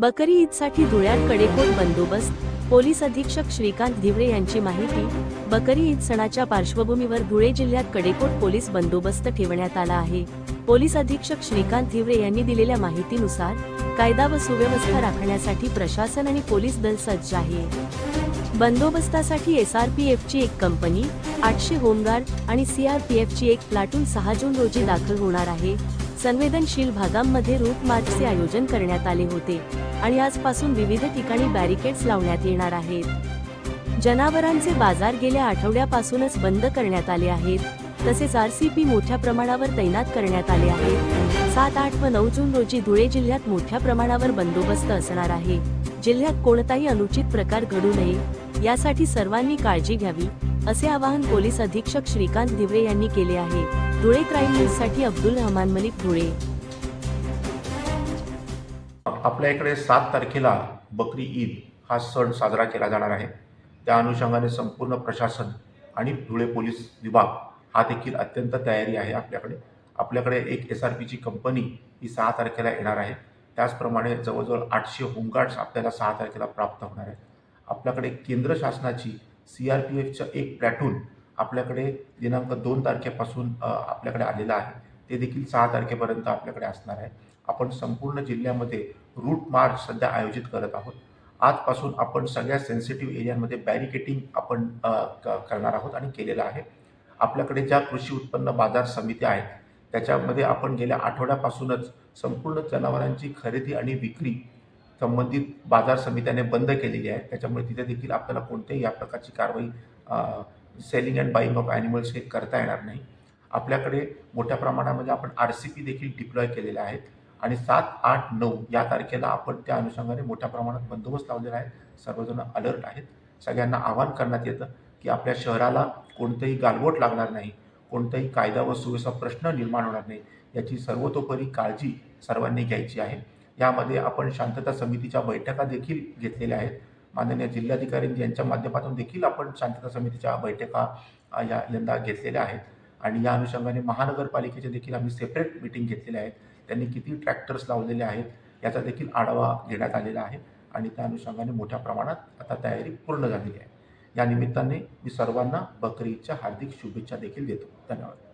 बकरी ईदसाठी धुळ्यात कडेकोट बंदोबस्त. पोलीस अधीक्षक श्रीकांत धिवरे यांची माहिती बकरी ईद सणाच्या पार्श्वभूमीवर धुळे जिल्ह्यात कडेकोट पोलीस बंदोबस्त ठेवण्यात आला आहे. पोलीस अधीक्षक श्रीकांत धिवरे यांनी दिलेल्या माहितीनुसार कायदा व सुव्यवस्था राखण्यासाठी प्रशासन आणि पोलीस दल सज्ज आहे. बंदोबस्तासाठी एस आर पी एफची एक कंपनी आठशे होमगार्ड आणि सीआरपीएफची एक प्लाटून सहा जून रोजी दाखल होणार आहे. संवेदनशील भागांमध्ये रूट मार्चचे आयोजन करण्यात आले होते आणि आजपासून विविध ठिकाणी बॅरिकेड्स लावण्यात येणार आहेत. जनावरांचे बाजार गेल्या आठवड्यापासूनच बंद करण्यात आले आहेत. तसेच आर सी पी मोठ्या प्रमाणावर तैनात करण्यात आले आहेत सात आठ व नऊ जून रोजी धुळे जिल्ह्यात मोठ्या प्रमाणावर बंदोबस्त असणार आहे. जिल्ह्यात कोणताही अनुचित प्रकार घडू नये. यासाठी सर्वांनी काळजी घ्यावी. असे आवाहन पोलीस अधीक्षक श्रीकांत दिवरे यांनी केले आहे. धुळे क्राईम न्यूजसाठी अब्दुल रहमान मलिक धुळे. आपल्या इकडे सात तारखेला बकरी ईद हा सण साजरा केला जाणार आहे. त्या अनुषंगाने संपूर्ण प्रशासन आणि धुळे पोलीस विभाग हा देखील अत्यंत तयारी आहे आपल्याकडे. आपल्याकडे एक एस आर पीची कंपनी ही सहा तारखेला येणार आहे. त्याचप्रमाणे जवळजवळ आठशे होमगार्ड्स आपल्याला सहा तारखेला प्राप्त होणार आहेत. आपल्याकडे केंद्र शासनाची सी आर पी एफचं एक प्लॅटून आपल्याकडे दिनांक दोन तारखेपासून आपल्याकडे आलेलं आहे. ते देखील सहा तारखेपर्यंत आपल्याकडे असणार आहे. आपण संपूर्ण जिल्ह्यामध्ये रूट मार्च सध्या आयोजित करत आहोत. आजपासून आपण सगळ्या सेन्सिटिव्ह एरियांमध्ये बॅरिकेटिंग आपण क- करणार आहोत आणि केलेलं आहे. आपल्याकडे ज्या कृषी उत्पन्न बाजार समित्या आहेत त्याच्यामध्ये आपण गेल्या आठवड्यापासूनच संपूर्ण जनावरांची खरेदी आणि विक्री संबंधित बाजार समित्याने बंद केलेली आहे. त्याच्यामुळे तिथे देखील आपल्याला कोणत्याही या प्रकारची कारवाई selling and buying of animals हे करता येणार नाही. आपल्याकडे मोठ्या प्रमाणामध्ये आपण आर सी पी देखील डिप्लॉय केलेले आहेत. आणि सात आठ नऊ या तारखेला आपण त्या अनुषंगाने मोठ्या प्रमाणात बंदोबस्त लावलेला आहे. सर्वजण अलर्ट आहेत. सगळ्यांना आवाहन करण्यात येतं की आपल्या शहराला कोणतंही गालबोट लागणार नाही. कोणताही कायदा व सुव्यवस्था प्रश्न निर्माण होणार नाही. याची सर्वतोपरी काळजी सर्वांनी घ्यायची आहे. यामध्ये आपण शांतता समितीच्या बैठका देखील घेतलेल्या आहेत. माननीय जिल्हाधिकारी यांच्या माध्यमातून देखील आपण शांतता समितीच्या बैठका या यंदा घेतलेल्या आहेत. आणि या अनुषंगाने महानगरपालिकेचे देखील आम्ही सेपरेट मिटिंग घेतलेल्या आहेत. त्यांनी किती ट्रॅक्टर्स लावलेले आहेत याचा देखील आढावा घेण्यात आलेला आहे. आणि त्या अनुषंगाने मोठ्या प्रमाणात आता तयारी पूर्ण झालेली आहे. या निमित्ताने मी सर्वांना बकरी ईदच्या हार्दिक शुभेच्छा देखील देतो. धन्यवाद.